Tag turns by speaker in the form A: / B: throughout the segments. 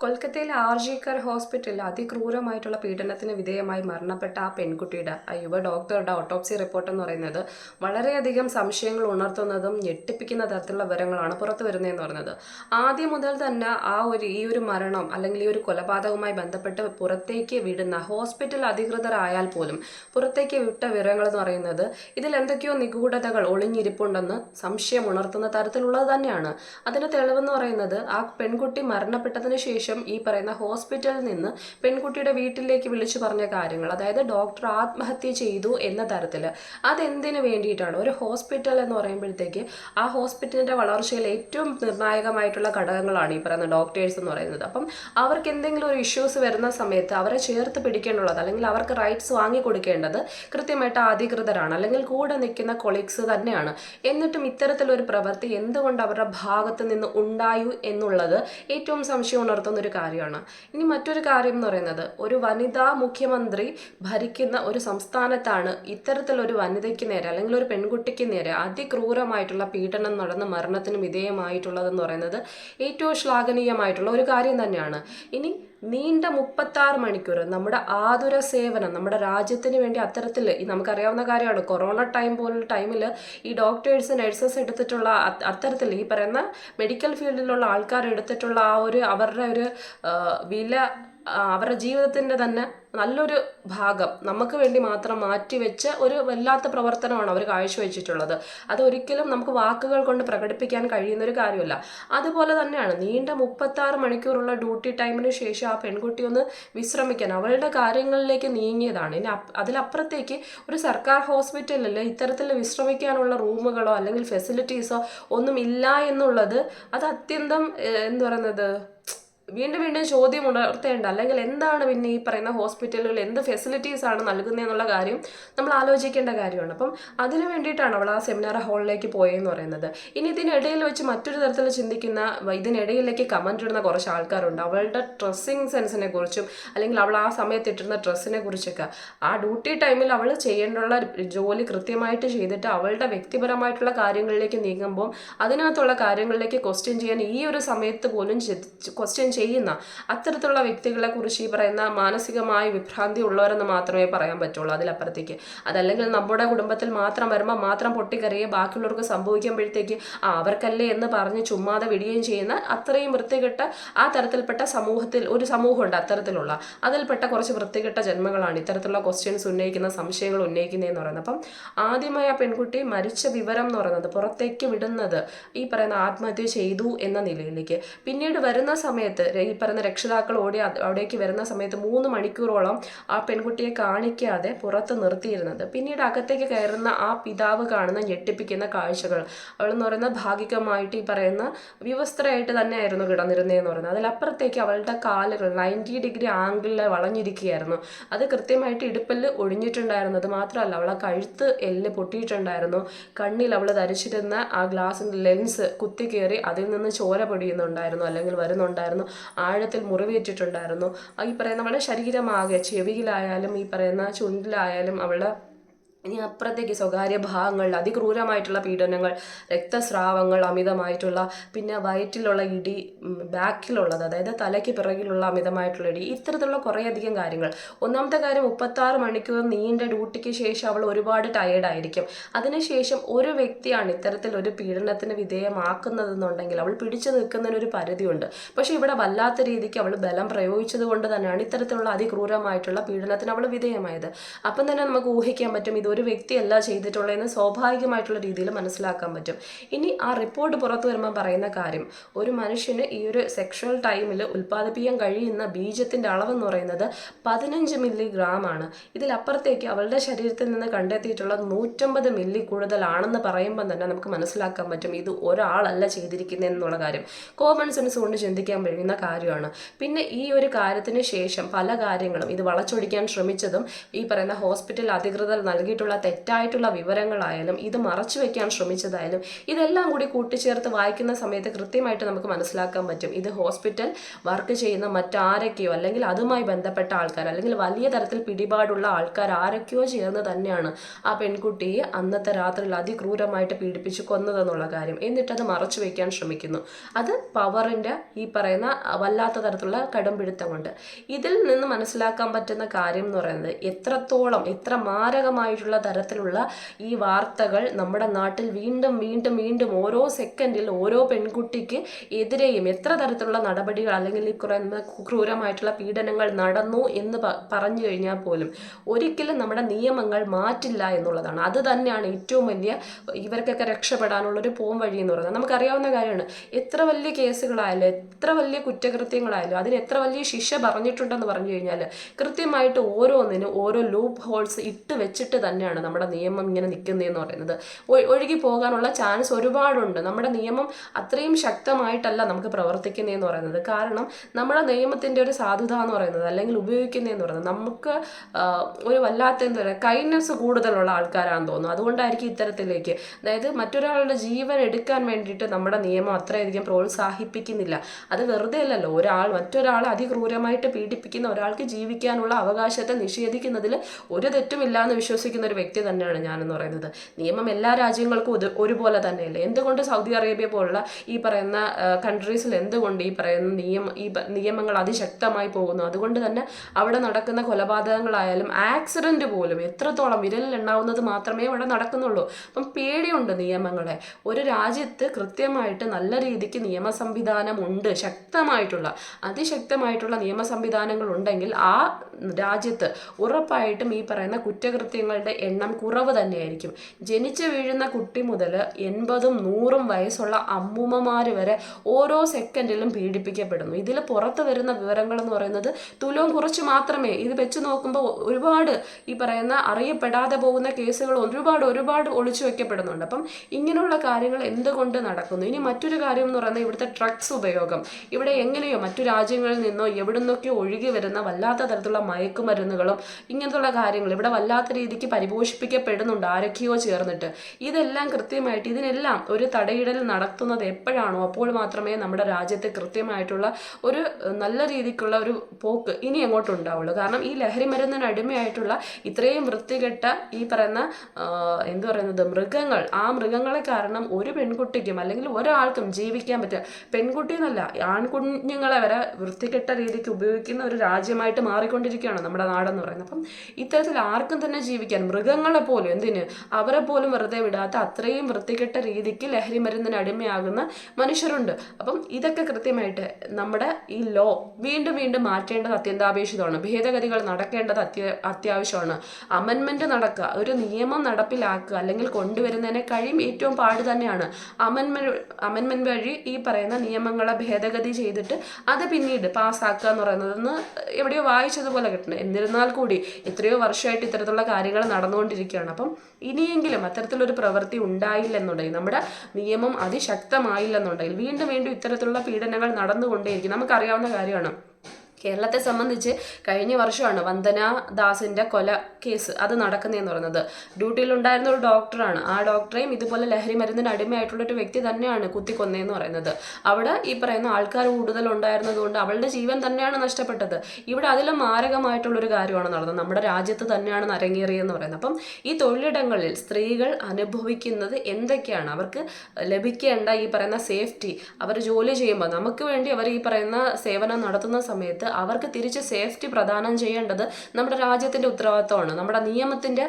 A: കൊൽക്കത്തയിലെ ആർജിക്കർ ഹോസ്പിറ്റലിൽ അതിക്രൂരമായിട്ടുള്ള പീഡനത്തിന് വിധേയമായി മരണപ്പെട്ട ആ പെൺകുട്ടിയുടെ ആ യുവ ഡോക്ടറുടെ ഓട്ടോപ്സി റിപ്പോർട്ട് എന്ന് പറയുന്നത് വളരെയധികം സംശയങ്ങൾ ഉണർത്തുന്നതും ഞെട്ടിപ്പിക്കുന്ന തരത്തിലുള്ള വിവരങ്ങളാണ് പുറത്തു വരുന്നതെന്ന് പറയുന്നത്. ആദ്യം മുതൽ തന്നെ ആ ഒരു ഈ ഒരു മരണം അല്ലെങ്കിൽ ഈ ഒരു കൊലപാതകവുമായി ബന്ധപ്പെട്ട് പുറത്തേക്ക് വിടുന്ന ഹോസ്പിറ്റൽ അധികൃതരായാൽ പോലും പുറത്തേക്ക് വിട്ട വിവരങ്ങൾ എന്ന് പറയുന്നത് ഇതിൽ എന്തൊക്കെയോ നിഗൂഢതകൾ ഒളിഞ്ഞിരിപ്പുണ്ടെന്ന് സംശയം ഉണർത്തുന്ന തരത്തിലുള്ളത് തന്നെയാണ്. അതിന് തെളിവെന്ന് പറയുന്നത് ആ പെൺകുട്ടി മരണപ്പെട്ടതിന് ശേഷം ഈ പറയുന്ന ഹോസ്പിറ്റലിൽ നിന്ന് പെൺകുട്ടിയുടെ വീട്ടിലേക്ക് വിളിച്ചു പറഞ്ഞ കാര്യങ്ങൾ അതായത് ഡോക്ടർ ആത്മഹത്യ ചെയ്തു എന്ന തരത്തിൽ അതെന്തിനു വേണ്ടിയിട്ടാണ്? ഒരു ഹോസ്പിറ്റൽ എന്ന് പറയുമ്പോഴത്തേക്ക് ആ ഹോസ്പിറ്റലിന്റെ വളർച്ചയിൽ ഏറ്റവും നിർണായകമായിട്ടുള്ള ഘടകങ്ങളാണ് ഈ പറയുന്ന ഡോക്ടേഴ്സ് എന്ന് പറയുന്നത്. അപ്പം അവർക്ക് എന്തെങ്കിലും ഒരു ഇഷ്യൂസ് വരുന്ന സമയത്ത് അവരെ ചേർത്ത് പിടിക്കേണ്ടുള്ളത് അല്ലെങ്കിൽ അവർക്ക് റൈറ്റ്സ് വാങ്ങി കൊടുക്കേണ്ടത് കൃത്യമായിട്ട് അധികൃതരാണ് അല്ലെങ്കിൽ കൂടെ നിൽക്കുന്ന കൊളീഗ്സ് തന്നെയാണ്. എന്നിട്ടും ഇത്തരത്തിലൊരു പ്രവൃത്തി എന്തുകൊണ്ട് അവരുടെ ഭാഗത്ത് നിന്ന് ഉണ്ടായു എന്നുള്ളത് ഏറ്റവും സംശയം ഉണർത്തുന്ന ഒരു കാര്യമാണ്. ഇനി മറ്റൊരു കാര്യം എന്ന് പറയുന്നത് ഒരു വനിതാ മുഖ്യമന്ത്രി ഭരിക്കുന്ന ഒരു സംസ്ഥാനത്താണ് ഇത്തരത്തിലൊരു വനിതയ്ക്ക് നേരെ അല്ലെങ്കിൽ ഒരു പെൺകുട്ടിക്ക് നേരെ അതിക്രൂരമായിട്ടുള്ള പീഡനം നടന്ന് മരണത്തിന് വിധേയമായിട്ടുള്ളതെന്ന് പറയുന്നത് ഏറ്റവും ശ്ലാഘനീയമായിട്ടുള്ള ഒരു കാര്യം തന്നെയാണ്. ഇനി നീണ്ട മുപ്പത്താറ് മണിക്കൂർ നമ്മുടെ ആതുര സേവനം നമ്മുടെ രാജ്യത്തിന് വേണ്ടി അത്തരത്തിൽ നമുക്കറിയാവുന്ന കാര്യമാണ്. കൊറോണ ടൈം പോലുള്ള ടൈമിൽ ഈ ഡോക്ടേഴ്സ് നഴ്സസ് എടുത്തിട്ടുള്ള അത്തരത്തിൽ ഈ പറയുന്ന മെഡിക്കൽ ഫീൽഡിലുള്ള ആൾക്കാർ എടുത്തിട്ടുള്ള ആ ഒരു അവരുടെ ഒരു വില അവരുടെ ജീവിതത്തിന്റെ തന്നെ നല്ലൊരു ഭാഗം നമുക്ക് വേണ്ടി മാത്രം മാറ്റിവെച്ച ഒരു വല്ലാത്ത പ്രവർത്തനമാണ് അവർ കാഴ്ചവെച്ചിട്ടുള്ളത്. അത് ഒരിക്കലും നമുക്ക് വാക്കുകൾ കൊണ്ട് പ്രകടിപ്പിക്കാൻ കഴിയുന്ന ഒരു കാര്യമല്ല. അതുപോലെ തന്നെയാണ് നീണ്ട മുപ്പത്താറ് മണിക്കൂറുള്ള ഡ്യൂട്ടി ടൈമിന് ശേഷം ആ പെൺകുട്ടി ഒന്ന് വിശ്രമിക്കാൻ അവളുടെ കാര്യങ്ങളിലേക്ക് നീങ്ങിയതാണ്. ഇനി അതിലപ്പുറത്തേക്ക് ഒരു സർക്കാർ ഹോസ്പിറ്റലിൽ ഇത്തരത്തിൽ വിശ്രമിക്കാനുള്ള റൂമുകളോ അല്ലെങ്കിൽ ഫെസിലിറ്റീസോ ഒന്നും ഇല്ല എന്നുള്ളത് അത് അത്യന്തം എന്ത് പറയുന്നത് വീണ്ടും വീണ്ടും ചോദ്യം ഉണർത്തേണ്ട അല്ലെങ്കിൽ എന്താണ് പിന്നെ ഈ പറയുന്ന ഹോസ്പിറ്റലുകൾ എന്ത് ഫെസിലിറ്റീസ് ആണ് നൽകുന്നതെന്നുള്ള കാര്യം നമ്മൾ ആലോചിക്കേണ്ട കാര്യമാണ്. അപ്പം അതിനു വേണ്ടിയിട്ടാണ് അവൾ ആ സെമിനാർ ഹാളിലേക്ക് പോയെന്ന് പറയുന്നത്. ഇനി ഇതിനിടയിൽ വെച്ച് മറ്റൊരു തരത്തിൽ ചിന്തിക്കുന്ന ഇതിനിടയിലേക്ക് കമന്റ് ഇടുന്ന കുറച്ച് ആൾക്കാരുണ്ട്. അവളുടെ ഡ്രസ്സിങ് സെൻസിനെ കുറിച്ചും അല്ലെങ്കിൽ അവൾ ആ സമയത്ത് ഇട്ടിരുന്ന ഡ്രസ്സിനെ കുറിച്ചൊക്കെ. ആ ഡ്യൂട്ടി ടൈമിൽ അവൾ ചെയ്യേണ്ടുള്ള ജോലി കൃത്യമായിട്ട് ചെയ്തിട്ട് അവളുടെ വ്യക്തിപരമായിട്ടുള്ള കാര്യങ്ങളിലേക്ക് നീങ്ങുമ്പോൾ അതിനകത്തുള്ള കാര്യങ്ങളിലേക്ക് ക്വസ്റ്റ്യൻ ചെയ്യാൻ ഈ ഒരു സമയത്ത് പോലും ക്വസ്റ്റ്യൻ ചെയ്യുന്ന. അത്തരത്തിലുള്ള വ്യക്തികളെ കുറിച്ച് ഈ പറയുന്ന മാനസികമായ വിഭ്രാന്തി ഉള്ളവരെന്ന് മാത്രമേ പറയാൻ പറ്റുള്ളൂ അതിലപ്പുറത്തേക്ക്. അതല്ലെങ്കിൽ നമ്മുടെ കുടുംബത്തിൽ മാത്രം വരുമ്പോൾ മാത്രം പൊട്ടിക്കറിയുക ബാക്കിയുള്ളവർക്ക് സംഭവിക്കുമ്പോഴത്തേക്ക് ആ അവർക്കല്ലേ എന്ന് പറഞ്ഞ് ചുമ്മാതെ വിടുകയും ചെയ്യുന്ന അത്രയും വൃത്തികെട്ട ആ തരത്തിൽപ്പെട്ട സമൂഹത്തിൽ ഒരു സമൂഹമുണ്ട് അത്തരത്തിലുള്ള. അതിൽപ്പെട്ട കുറച്ച് വൃത്തികെട്ട ജന്മങ്ങളാണ് ഇത്തരത്തിലുള്ള ക്വസ്റ്റ്യൻസ് ഉന്നയിക്കുന്ന സംശയങ്ങൾ ഉന്നയിക്കുന്നതെന്ന് പറയുന്നത്. അപ്പം ആദ്യമായി ആ പെൺകുട്ടി മരിച്ച വിവരം എന്ന് പറയുന്നത് പുറത്തേക്ക് വിടുന്നത് ഈ പറയുന്ന ആത്മഹത്യ ചെയ്തു എന്ന നിലയിലേക്ക്. പിന്നീട് വരുന്ന സമയത്ത് ഈ പറയുന്ന രക്ഷിതാക്കൾ ഓടി അവിടേക്ക് വരുന്ന സമയത്ത് മൂന്ന് മണിക്കൂറോളം ആ പെൺകുട്ടിയെ കാണിക്കാതെ പുറത്ത് നിർത്തിയിരുന്നത്. പിന്നീട് അകത്തേക്ക് കയറുന്ന ആ പിതാവ് കാണുന്ന ഞെട്ടിപ്പിക്കുന്ന കാഴ്ചകൾ. അവളെന്ന് പറയുന്നത് ഭാഗികമായിട്ട് ഈ പറയുന്ന വിവസ്ത്രയായിട്ട് തന്നെയായിരുന്നു കിടന്നിരുന്നതെന്ന് പറയുന്നത്. അതിലപ്പുറത്തേക്ക് അവളുടെ കാലുകൾ നയന്റി ഡിഗ്രി ആംഗിളിൽ വളഞ്ഞിരിക്കുകയായിരുന്നു. അത് കൃത്യമായിട്ട് ഇടുപ്പിൽ ഒഴിഞ്ഞിട്ടുണ്ടായിരുന്നു അത് മാത്രമല്ല അവളെ കഴുത്ത് എല്ല് പൊട്ടിയിട്ടുണ്ടായിരുന്നു. കണ്ണിൽ അവൾ ധരിച്ചിരുന്ന ആ ഗ്ലാസിന്റെ ലെൻസ് കുത്തി കയറി അതിൽ നിന്ന് ചോര പൊടിയുന്നുണ്ടായിരുന്നു അല്ലെങ്കിൽ വരുന്നുണ്ടായിരുന്നു. ആഴത്തിൽ മുറിവേറ്റിട്ടുണ്ടായിരുന്നു. ഈ പറയുന്ന അവളുടെ ശരീരമാകെ ചെവിയിലായാലും ഈ പറയുന്ന ചുണ്ടിലായാലും അവളുടെ ഇനി അപ്പുറത്തേക്ക് സ്വകാര്യ ഭാഗങ്ങളിൽ അതിക്രൂരമായിട്ടുള്ള പീഡനങ്ങൾ രക്തസ്രാവങ്ങൾ അമിതമായിട്ടുള്ള പിന്നെ വയറ്റിലുള്ള ഇടി ബാക്കിലുള്ളത് അതായത് തലയ്ക്ക് പിറകിലുള്ള അമിതമായിട്ടുള്ള ഇടി ഇത്തരത്തിലുള്ള കുറേയധികം കാര്യങ്ങൾ. ഒന്നാമത്തെ കാര്യം മുപ്പത്താറ് മണിക്കൂർ നീണ്ട ഡ്യൂട്ടിക്ക് ശേഷം അവൾ ഒരുപാട് ടയേർഡായിരിക്കും അതിനുശേഷം ഒരു വ്യക്തിയാണ് ഇത്തരത്തിൽ ഒരു പീഡനത്തിന് വിധേയമാക്കുന്നതെന്നുണ്ടെങ്കിൽ അവൾ പിടിച്ചു നിൽക്കുന്നതിന് ഒരു പരിധിയുണ്ട്. പക്ഷേ ഇവിടെ വല്ലാത്ത രീതിക്ക് അവൾ ബലം പ്രയോഗിച്ചത് കൊണ്ട് തന്നെയാണ് ഇത്തരത്തിലുള്ള അതിക്രൂരമായിട്ടുള്ള പീഡനത്തിന് അവൾ വിധേയമായത്. അപ്പം തന്നെ നമുക്ക് ഊഹിക്കാൻ പറ്റും ഇത് ഒരു വ്യക്തിയല്ല ചെയ്തിട്ടുള്ളതെന്ന് സ്വാഭാവികമായിട്ടുള്ള രീതിയിൽ മനസ്സിലാക്കാൻ പറ്റും. ഇനി ആ റിപ്പോർട്ട് പുറത്തു വരുമ്പോൾ പറയുന്ന കാര്യം ഒരു മനുഷ്യന് ഈ ഒരു സെക്ഷൽ ടൈമിൽ ഉൽപ്പാദിപ്പിക്കാൻ കഴിയുന്ന ബീജത്തിന്റെ അളവെന്ന് പറയുന്നത് പതിനഞ്ച് മില്ലിഗ്രാം ആണ്. ഇതിലപ്പുറത്തേക്ക് അവളുടെ ശരീരത്തിൽ നിന്ന് കണ്ടെത്തിയിട്ടുള്ള നൂറ്റമ്പത് മില്ലി കൂടുതലാണെന്ന് പറയുമ്പോൾ തന്നെ നമുക്ക് മനസ്സിലാക്കാൻ പറ്റും ഇത് ഒരാളല്ല ചെയ്തിരിക്കുന്നതെന്നുള്ള കാര്യം. കോമൺ സെൻസ് കൊണ്ട് ചിന്തിക്കാൻ കഴിയുന്ന കാര്യമാണ്. പിന്നെ ഈ ഒരു കാര്യത്തിന് ശേഷം പല കാര്യങ്ങളും ഇത് വളച്ചൊടിക്കാൻ ശ്രമിച്ചതും ഈ പറയുന്ന ഹോസ്പിറ്റൽ അധികൃതർ നൽകിയിട്ടുള്ള പറഞ്ഞിട്ടുള്ള തെറ്റായിട്ടുള്ള വിവരങ്ങളായാലും ഇത് മറച്ചു വെക്കാൻ ശ്രമിച്ചതായാലും ഇതെല്ലാം കൂടി കൂട്ടിച്ചേർത്ത് വായിക്കുന്ന സമയത്ത് കൃത്യമായിട്ട് നമുക്ക് മനസ്സിലാക്കാൻ പറ്റും. ഇത് ഹോസ്പിറ്റൽ വർക്ക് ചെയ്യുന്ന മറ്റാരൊക്കെയോ അല്ലെങ്കിൽ അതുമായി ബന്ധപ്പെട്ട ആൾക്കാർ അല്ലെങ്കിൽ വലിയ തരത്തിൽ പിടിപാടുള്ള ആൾക്കാർ ആരൊക്കെയോ ചേർന്ന് തന്നെയാണ് ആ പെൺകുട്ടിയെ അന്നത്തെ രാത്രിയിൽ അതിക്രൂരമായിട്ട് പീഡിപ്പിച്ച് കൊന്നതെന്നുള്ള കാര്യം. എന്നിട്ടത് മറച്ചു വെക്കാൻ ശ്രമിക്കുന്നു. അത് പവറിന്റെ ഈ പറയുന്ന വല്ലാത്ത തരത്തിലുള്ള കടുംപിടുത്തം കൊണ്ട് ഇതിൽ നിന്ന് മനസ്സിലാക്കാൻ പറ്റുന്ന കാര്യം എന്ന് പറയുന്നത് എത്രത്തോളം എത്ര മാരകമായിട്ടുള്ള തരത്തിലുള്ള ഈ വാർത്തകൾ നമ്മുടെ നാട്ടിൽ വീണ്ടും വീണ്ടും വീണ്ടും ഓരോ സെക്കൻഡിൽ ഓരോ പെൺകുട്ടിക്ക് എതിരെയും എത്ര തരത്തിലുള്ള നടപടികൾ അല്ലെങ്കിൽ ക്രൂരമായിട്ടുള്ള പീഡനങ്ങൾ നടന്നു എന്ന് പറഞ്ഞു കഴിഞ്ഞാൽ പോലും ഒരിക്കലും നമ്മുടെ നിയമങ്ങൾ മാറ്റില്ല എന്നുള്ളതാണ്. അത് തന്നെയാണ് ഏറ്റവും വലിയ ഇവർക്കൊക്കെ രക്ഷപ്പെടാനുള്ള ഒരു പോം വഴി എന്ന് പറയുന്നത്. നമുക്കറിയാവുന്ന കാര്യമാണ്. എത്ര വലിയ കേസുകളായാലും എത്ര വലിയ കുറ്റകൃത്യങ്ങളായാലും അതിന് എത്ര വലിയ ശിക്ഷ പറഞ്ഞിട്ടുണ്ടെന്ന് പറഞ്ഞു കഴിഞ്ഞാൽ കൃത്യമായിട്ട് ഓരോന്നിനും ഓരോ ലൂപ്പ് ഹോൾസ് ഇട്ട് വെച്ചിട്ട് തന്നെയാണ് നമ്മുടെ നിയമം ഇങ്ങനെ നിൽക്കുന്നതെന്ന് പറയുന്നത്. ഒഴുകി പോകാനുള്ള ചാൻസ് ഒരുപാടുണ്ട്. നമ്മുടെ നിയമം അത്രയും ശക്തമായിട്ടല്ല നമുക്ക് പ്രവർത്തിക്കുന്നതെന്ന് പറയുന്നത്. കാരണം നമ്മുടെ നിയമത്തിന്റെ ഒരു സാധുത എന്ന് പറയുന്നത് അല്ലെങ്കിൽ ഉപയോഗിക്കുന്നതെന്ന് പറയുന്നത് നമുക്ക് ഒരു വല്ലാത്ത എന്താ പറയുക കൈൻഡ്നെസ് കൂടുതലുള്ള ആൾക്കാരാണെന്ന് തോന്നുന്നു. അതുകൊണ്ടായിരിക്കും ഇത്തരത്തിലേക്ക് അതായത് മറ്റൊരാളുടെ ജീവൻ എടുക്കാൻ വേണ്ടിയിട്ട് നമ്മുടെ നിയമം അത്രയധികം പ്രോത്സാഹിപ്പിക്കുന്നില്ല. അത് വെറുതെ അല്ലല്ലോ ഒരാൾ മറ്റൊരാളെ അതിക്രൂരമായിട്ട് പീഡിപ്പിക്കുന്ന ഒരാൾക്ക് ജീവിക്കാനുള്ള അവകാശത്തെ നിഷേധിക്കുന്നതിൽ ഒരു തെറ്റുമില്ല എന്ന് വിശ്വസിക്കുന്ന ഒരു വ്യക്തി തന്നെയാണ് ഞാനെന്ന് പറയുന്നത്. നിയമം എല്ലാ രാജ്യങ്ങൾക്കും ഇത് ഒരുപോലെ തന്നെയല്ലേ? എന്തുകൊണ്ട് സൗദി അറേബ്യ പോലുള്ള ഈ പറയുന്ന കൺട്രീസിൽ എന്തുകൊണ്ട് ഈ പറയുന്ന നിയമ ഈ നിയമങ്ങൾ അതിശക്തമായി പോകുന്നു? അതുകൊണ്ട് തന്നെ അവിടെ നടക്കുന്ന കൊലപാതകങ്ങളായാലും ആക്സിഡന്റ് പോലും എത്രത്തോളം വിരലിൽ ഉണ്ടാവുന്നത് മാത്രമേ അവിടെ നടക്കുന്നുള്ളൂ. അപ്പം പേടിയുണ്ട് നിയമങ്ങളെ. ഒരു രാജ്യത്ത് കൃത്യമായിട്ട് നല്ല രീതിക്ക് നിയമ സംവിധാനം ഉണ്ട് ശക്തമായിട്ടുള്ള അതിശക്തമായിട്ടുള്ള നിയമ സംവിധാനങ്ങൾ ഉണ്ടെങ്കിൽ ആ രാജ്യത്ത് ഉറപ്പായിട്ടും ഈ പറയുന്ന കുറ്റകൃത്യങ്ങളുടെ എണ്ണം കുറവ് തന്നെയായിരിക്കും. ജനിച്ചു വീഴുന്ന കുട്ടി മുതൽ എൺപതും നൂറും വയസ്സുള്ള അമ്മൂമ്മമാർ വരെ ഓരോ സെക്കൻഡിലും പീഡിപ്പിക്കപ്പെടുന്നു. ഇതിൽ പുറത്ത് വരുന്ന വിവരങ്ങൾ എന്ന് പറയുന്നത് തുലവും കുറച്ച് മാത്രമേ. ഇത് വെച്ച് നോക്കുമ്പോൾ ഒരുപാട് ഈ പറയുന്ന അറിയപ്പെടാതെ പോകുന്ന കേസുകൾ ഒരുപാട് ഒരുപാട് ഒളിച്ചു വെക്കപ്പെടുന്നുണ്ട്. അപ്പം ഇങ്ങനെയുള്ള കാര്യങ്ങൾ എന്തുകൊണ്ട് നടക്കുന്നു? ഇനി മറ്റൊരു കാര്യം എന്ന് പറയുന്നത് ഇവിടുത്തെ ഡ്രഗ്സ് ഉപയോഗം. ഇവിടെ എങ്ങനെയോ മറ്റു രാജ്യങ്ങളിൽ നിന്നോ എവിടുന്നൊക്കെയോ ഒഴുകി വരുന്ന വല്ലാത്ത തരത്തിലുള്ള മയക്കുമരുന്നുകളും ഇങ്ങനത്തുള്ള കാര്യങ്ങൾ ഇവിടെ വല്ലാത്ത രീതിക്ക് പരിപോഷിപ്പിക്കപ്പെടുന്നുണ്ട് ആരൊക്കെയോ ചേർന്നിട്ട്. ഇതെല്ലാം കൃത്യമായിട്ട് ഇതിനെല്ലാം ഒരു തടയിടൽ നടത്തുന്നത് എപ്പോഴാണോ അപ്പോൾ മാത്രമേ നമ്മുടെ രാജ്യത്ത് കൃത്യമായിട്ടുള്ള ഒരു നല്ല രീതിക്കുള്ള ഒരു പോക്ക് ഇനി അങ്ങോട്ട് ഉണ്ടാവുള്ളൂ കാരണം ഈ ലഹരി മരുന്നിന് അടിമയായിട്ടുള്ള ഇത്രയും വൃത്തികെട്ട ഈ പറയുന്ന എന്തു പറയുന്നത് മൃഗങ്ങൾ ആ മൃഗങ്ങളെ കാരണം ഒരു പെൺകുട്ടിക്കും അല്ലെങ്കിൽ ഒരാൾക്കും ജീവിക്കാൻ പറ്റുക പെൺകുട്ടി എന്നല്ല ആൺകുഞ്ഞുങ്ങളെ വരെ വൃത്തികെട്ട രീതിക്ക് ഉപയോഗിക്കുന്ന ഒരു രാജ്യമായിട്ട് മാറിക്കൊണ്ടിരിക്കുകയാണ് നമ്മുടെ നാടെന്ന് പറയുന്നത്. അപ്പം ഇത്തരത്തിൽ ആർക്കും തന്നെ ജീവിക്കാൻ മൃഗങ്ങളെ പോലും എന്തിന്? അവരെ പോലും വെറുതെ വിടാത്ത അത്രയും വൃത്തികെട്ട രീതിക്ക് ലഹരി മരുന്നിന് അടിമയാകുന്ന മനുഷ്യരുണ്ട്. അപ്പം ഇതൊക്കെ കൃത്യമായിട്ട് നമ്മുടെ ഈ ലോ വീണ്ടും വീണ്ടും മാറ്റേണ്ടത് അത്യന്താപേക്ഷിതമാണ്. ഭേദഗതികൾ നടക്കേണ്ടത് അത്യ അത്യാവശ്യമാണ്. അമൻമെന്റ് നടക്കുക ഒരു നിയമം നടപ്പിലാക്കുക അല്ലെങ്കിൽ കൊണ്ടുവരുന്നതിനെ കഴിയും ഏറ്റവും പാട് തന്നെയാണ്. അമൻമെന്റ് അമൻമെന്റ് വഴി ഈ പറയുന്ന നിയമങ്ങളെ ഭേദഗതി ചെയ്തിട്ട് അത് പിന്നീട് പാസ്സാക്കുക എന്ന് പറയുന്നതെന്ന് എവിടെയോ വായിച്ചതുപോലെ കിട്ടണം. എന്നിരുന്നാൽ കൂടി എത്രയോ വർഷമായിട്ട് ഇത്തരത്തിലുള്ള കാര്യങ്ങൾ നടന്നുകൊണ്ടിരിക്കുകയാണ്. അപ്പം ഇനിയെങ്കിലും അത്തരത്തിലൊരു പ്രവൃത്തി ഉണ്ടായില്ലെന്നുണ്ടെങ്കിൽ നമ്മുടെ നിയമം അതിശക്തമായില്ലെന്നുണ്ടെങ്കിൽ വീണ്ടും വീണ്ടും ഇത്തരത്തിലുള്ള പീഡനങ്ങൾ നടന്നുകൊണ്ടേയിരിക്കും. നമുക്കറിയാവുന്ന കാര്യമാണ് കേരളത്തെ സംബന്ധിച്ച് കഴിഞ്ഞ വർഷമാണ് വന്ദന ദാസിന്റെ കൊല കേസ് അത് നടക്കുന്നതെന്ന് പറയുന്നത് ഡ്യൂട്ടിയിലുണ്ടായിരുന്ന ഒരു ഡോക്ടറാണ്. ആ ഡോക്ടറെയും ഇതുപോലെ ലഹരി മരുന്നിന് അടിമയായിട്ടുള്ള ഒരു വ്യക്തി തന്നെയാണ് കുത്തിക്കൊന്നതെന്ന് പറയുന്നത്. അവിടെ ഈ പറയുന്ന ആൾക്കാർ കൂടുതൽ ഉണ്ടായിരുന്നതുകൊണ്ട് അവളുടെ ജീവൻ തന്നെയാണ് നഷ്ടപ്പെട്ടത്. ഇവിടെ അതിലും മാരകമായിട്ടുള്ള ഒരു കാര്യമാണ് നടന്നത്. നമ്മുടെ രാജ്യത്ത് തന്നെയാണ് നരങ്ങേറിയെന്ന് പറയുന്നത്. അപ്പം ഈ തൊഴിലിടങ്ങളിൽ സ്ത്രീകൾ അനുഭവിക്കുന്നത് എന്തൊക്കെയാണ്? അവർക്ക് ലഭിക്കേണ്ട ഈ പറയുന്ന സേഫ്റ്റി അവർ ജോലി ചെയ്യുമ്പോൾ നമുക്ക് വേണ്ടി അവർ ഈ പറയുന്ന സേവനം നടത്തുന്ന സമയത്ത് അവർക്ക് തിരിച്ച് സേഫ്റ്റി പ്രദാനം ചെയ്യേണ്ടത് നമ്മുടെ രാജ്യത്തിന്റെ ഉത്തരവാദിത്തമാണ്. നമ്മുടെ നിയമത്തിന്റെ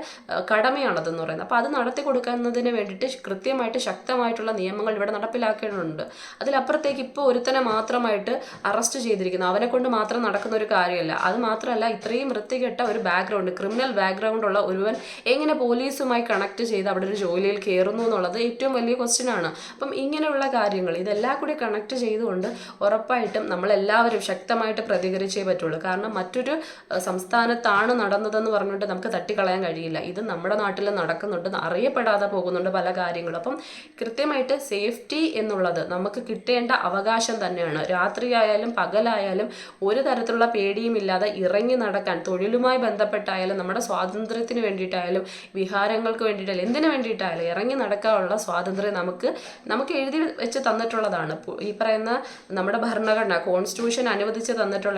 A: കടമയാണതെന്ന് പറയുന്നത്. അപ്പോൾ അത് നടത്തി കൊടുക്കുന്നതിന് വേണ്ടിയിട്ട് കൃത്യമായിട്ട് ശക്തമായിട്ടുള്ള നിയമങ്ങൾ ഇവിടെ നടപ്പിലാക്കേണ്ടതുണ്ട്. അതിലപ്പുറത്തേക്ക് ഇപ്പോൾ ഒരുത്തനെ മാത്രമായിട്ട് അറസ്റ്റ് ചെയ്തിരിക്കുന്നു. അവനെ കൊണ്ട് മാത്രം നടക്കുന്ന ഒരു കാര്യമല്ല. അത് മാത്രമല്ല ഇത്രയും വൃത്തികെട്ട ഒരു ബാക്ക്ഗ്രൗണ്ട് ക്രിമിനൽ ബാക്ക്ഗ്രൗണ്ട് ഉള്ള ഒരുവൻ എങ്ങനെ പോലീസുമായി കണക്ട് ചെയ്ത് അവിടെ ഒരു ജോലിയിൽ കയറുന്നു എന്നുള്ളത് ഏറ്റവും വലിയ ക്വസ്റ്റ്യൻ ആണ്. അപ്പം ഇങ്ങനെയുള്ള കാര്യങ്ങൾ ഇതെല്ലാം കൂടി കണക്ട് ചെയ്തുകൊണ്ട് ഉറപ്പായിട്ടും നമ്മളെല്ലാവരും ശക്തമായിട്ട് പ്രതികരിക്കും പ്രതികരിച്ചേ പറ്റുള്ളൂ. കാരണം മറ്റൊരു സംസ്ഥാനത്താണ് നടന്നതെന്ന് പറഞ്ഞിട്ട് നമുക്ക് തട്ടിക്കളയാൻ കഴിയില്ല. ഇത് നമ്മുടെ നാട്ടിൽ നടക്കുന്നുണ്ട് അറിയപ്പെടാതെ പോകുന്നുണ്ട് പല കാര്യങ്ങളും. അപ്പം കൃത്യമായിട്ട് സേഫ്റ്റി എന്നുള്ളത് നമുക്ക് കിട്ടേണ്ട അവകാശം തന്നെയാണ്. രാത്രിയായാലും പകലായാലും ഒരു തരത്തിലുള്ള പേടിയും ഇല്ലാതെ ഇറങ്ങി നടക്കാൻ തൊഴിലുമായി ബന്ധപ്പെട്ടായാലും നമ്മുടെ സ്വാതന്ത്ര്യത്തിന് വേണ്ടിയിട്ടായാലും വിഹാരങ്ങൾക്ക് വേണ്ടിയിട്ടായാലും എന്തിനു വേണ്ടിയിട്ടായാലും ഇറങ്ങി നടക്കാനുള്ള സ്വാതന്ത്ര്യം നമുക്ക് നമുക്ക് എഴുതി വെച്ച് തന്നിട്ടുള്ളതാണ്. ഈ പറയുന്ന നമ്മുടെ ഭരണഘടന കോൺസ്റ്റിറ്റ്യൂഷൻ അനുവദിച്ച്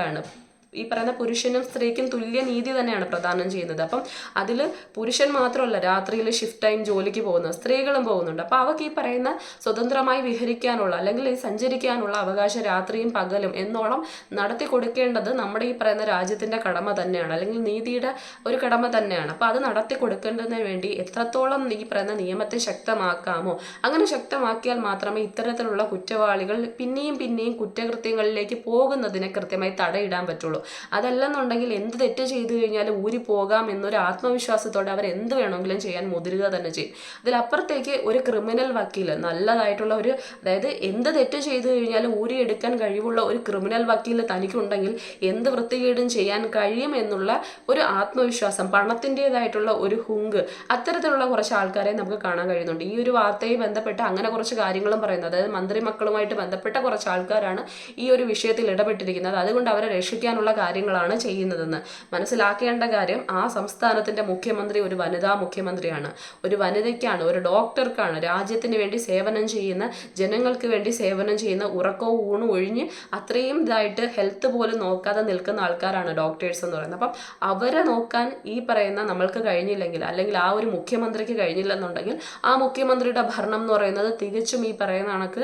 A: തന്നിട്ടുള്ളതാണ് ഈ പറയുന്ന പുരുഷനും സ്ത്രീക്കും തുല്യ നീതി തന്നെയാണ് പ്രദാനം ചെയ്യുന്നത്. അപ്പം അതിൽ പുരുഷൻ മാത്രമല്ല രാത്രിയിൽ ഷിഫ്റ്റ് ടൈം ജോലിക്ക് പോകുന്നത് സ്ത്രീകളും പോകുന്നുണ്ട്. അപ്പോൾ അവർക്ക് ഈ പറയുന്ന സ്വതന്ത്രമായി വിഹരിക്കാനുള്ള അല്ലെങ്കിൽ ഈ സഞ്ചരിക്കാനുള്ള അവകാശം രാത്രിയും പകലും എന്നോളം നടത്തി കൊടുക്കേണ്ടത് നമ്മുടെ ഈ പറയുന്ന രാജ്യത്തിന്റെ കടമ തന്നെയാണ്. അല്ലെങ്കിൽ നീതിയുടെ ഒരു കടമ തന്നെയാണ്. അപ്പോൾ അത് നടത്തി കൊടുക്കേണ്ടതിന് വേണ്ടി എത്രത്തോളം ഈ പറയുന്ന നിയമത്തെ ശക്തമാക്കാമോ അങ്ങനെ ശക്തമാക്കിയാൽ മാത്രമേ ഇത്തരത്തിലുള്ള കുറ്റവാളികൾ പിന്നെയും പിന്നെയും കുറ്റകൃത്യങ്ങളിലേക്ക് പോകുന്നതിനെ കൃത്യമായി തടയിടാൻ പറ്റുള്ളൂ. അതല്ലെന്നുണ്ടെങ്കിൽ എന്ത് തെറ്റ് ചെയ്തു കഴിഞ്ഞാലും ഊരി പോകാം എന്നൊരു ആത്മവിശ്വാസത്തോടെ അവർ എന്ത് വേണമെങ്കിലും ചെയ്യാൻ മുതിരുക തന്നെ ചെയ്യും. അതിലപ്പുറത്തേക്ക് ഒരു ക്രിമിനൽ വക്കീൽ നല്ലതായിട്ടുള്ള ഒരു അതായത് എന്ത് തെറ്റ് ചെയ്തു കഴിഞ്ഞാലും ഊരിയെടുക്കാൻ കഴിവുള്ള ഒരു ക്രിമിനൽ വക്കീൽ തനിക്കുണ്ടെങ്കിൽ എന്ത് വൃത്തികേടും ചെയ്യാൻ കഴിയും എന്നുള്ള ഒരു ആത്മവിശ്വാസം പണത്തിന്റെതായിട്ടുള്ള ഒരു ഹുങ്ക് അത്തരത്തിലുള്ള കുറച്ച് ആൾക്കാരെ നമുക്ക് കാണാൻ കഴിയുന്നുണ്ട്. ഈ ഒരു വാർത്തയെ ബന്ധപ്പെട്ട് അങ്ങനെ കുറച്ച് കാര്യങ്ങളും പറയുന്നത് അതായത് മന്ത്രി മക്കളുമായിട്ട് ബന്ധപ്പെട്ട കുറച്ച് ആൾക്കാരാണ് ഈ ഒരു വിഷയത്തിൽ ഇടപെട്ടിരിക്കുന്നത്. അതുകൊണ്ട് അവരെ രക്ഷിക്കാനുള്ള കാര്യങ്ങളാണ് ചെയ്യുന്നതെന്ന്. മനസ്സിലാക്കേണ്ട കാര്യം ആ സംസ്ഥാനത്തിന്റെ മുഖ്യമന്ത്രി ഒരു വനിതാ മുഖ്യമന്ത്രിയാണ്. ഒരു വനിതയ്ക്കാണ് ഒരു ഡോക്ടർക്കാണ് രാജ്യത്തിന് വേണ്ടി സേവനം ചെയ്യുന്ന ജനങ്ങൾക്ക് വേണ്ടി സേവനം ചെയ്യുന്ന ഉറക്കവും ഊണും ഒഴിഞ്ഞ് അത്രയും ഇതായിട്ട് ഹെൽത്ത് പോലും നോക്കാതെ നിൽക്കുന്ന ആൾക്കാരാണ് ഡോക്ടേഴ്സ് എന്ന് പറയുന്നത്. അപ്പം അവരെ നോക്കാൻ ഈ പറയുന്ന നമ്മൾക്ക് കഴിഞ്ഞില്ലെങ്കിൽ അല്ലെങ്കിൽ ആ ഒരു മുഖ്യമന്ത്രിക്ക് കഴിഞ്ഞില്ലെന്നുണ്ടെങ്കിൽ ആ മുഖ്യമന്ത്രിയുടെ ഭരണം എന്ന് പറയുന്നത് തികച്ചും ഈ പറയുന്ന കണക്ക്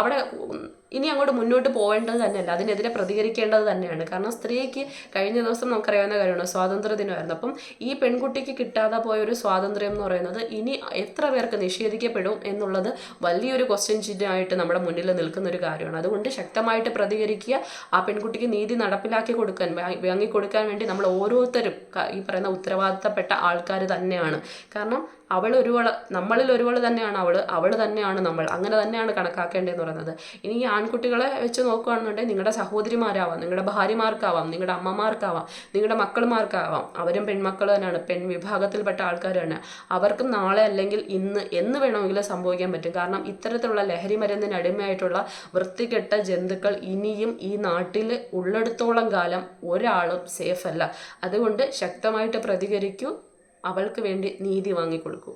A: അവിടെ ഇനി അങ്ങോട്ട് മുന്നോട്ട് പോകേണ്ടത് തന്നെയല്ല. അതിനെതിരെ പ്രതികരിക്കേണ്ടത് തന്നെയാണ്. കാരണം സ്ത്രീക്ക് കഴിഞ്ഞ ദിവസം നമുക്കറിയാവുന്ന കാര്യമാണ്. സ്വാതന്ത്ര്യ ദിനമായിരുന്നു അപ്പം ഈ പെൺകുട്ടിക്ക് കിട്ടാതെ പോയ ഒരു സ്വാതന്ത്ര്യം എന്ന് പറയുന്നത് ഇനി എത്ര പേർക്ക് നിഷേധിക്കപ്പെടും എന്നുള്ളത് വലിയൊരു ക്വസ്റ്റ്യൻ ചിഹ്നമായിട്ട് നമ്മുടെ മുന്നിൽ നിൽക്കുന്ന ഒരു കാര്യമാണ്. അതുകൊണ്ട് ശക്തമായിട്ട് പ്രതികരിക്കുക. ആ പെൺകുട്ടിക്ക് നീതി നടപ്പിലാക്കി കൊടുക്കാൻ വാങ്ങി വാങ്ങിക്കൊടുക്കാൻ വേണ്ടി നമ്മൾ ഓരോരുത്തരും ഈ പറയുന്ന ഉത്തരവാദിത്തപ്പെട്ട ആൾക്കാർ തന്നെയാണ്. കാരണം അവൾ ഒരുവൾ നമ്മളിൽ ഒരുവൾ തന്നെയാണ് അവൾ അവൾ തന്നെയാണ് നമ്മൾ. അങ്ങനെ തന്നെയാണ് കണക്കാക്കേണ്ടതെന്ന് പറയുന്നത്. ഇനി ഈ ആൺകുട്ടികളെ വെച്ച് നോക്കുകയാണെന്നുണ്ടെങ്കിൽ നിങ്ങളുടെ സഹോദരിമാരാവാം നിങ്ങളുടെ ഭാര്യമാർക്കാവാം നിങ്ങളുടെ അമ്മമാർക്കാവാം നിങ്ങളുടെ മക്കൾമാർക്കാവാം. അവരും പെൺമക്കൾ തന്നെയാണ് പെൺ വിഭാഗത്തിൽപ്പെട്ട ആൾക്കാരാണ് അവർക്കും നാളെ അല്ലെങ്കിൽ ഇന്ന് എന്ന് വേണമെങ്കിലും സംഭവിക്കാൻ പറ്റും. കാരണം ഇത്തരത്തിലുള്ള ലഹരി മരുന്നിന് അടിമയായിട്ടുള്ള വൃത്തികെട്ട ജന്തുക്കൾ ഇനിയും ഈ നാട്ടിൽ ഉള്ളിടത്തോളം കാലം ഒരാളും സേഫ് അല്ല അതുകൊണ്ട് ശക്തമായിട്ട് പ്രതികരിക്കൂ. അവൾക്ക് വേണ്ടി നീതി വാങ്ങിക്കൊടുക്കൂ.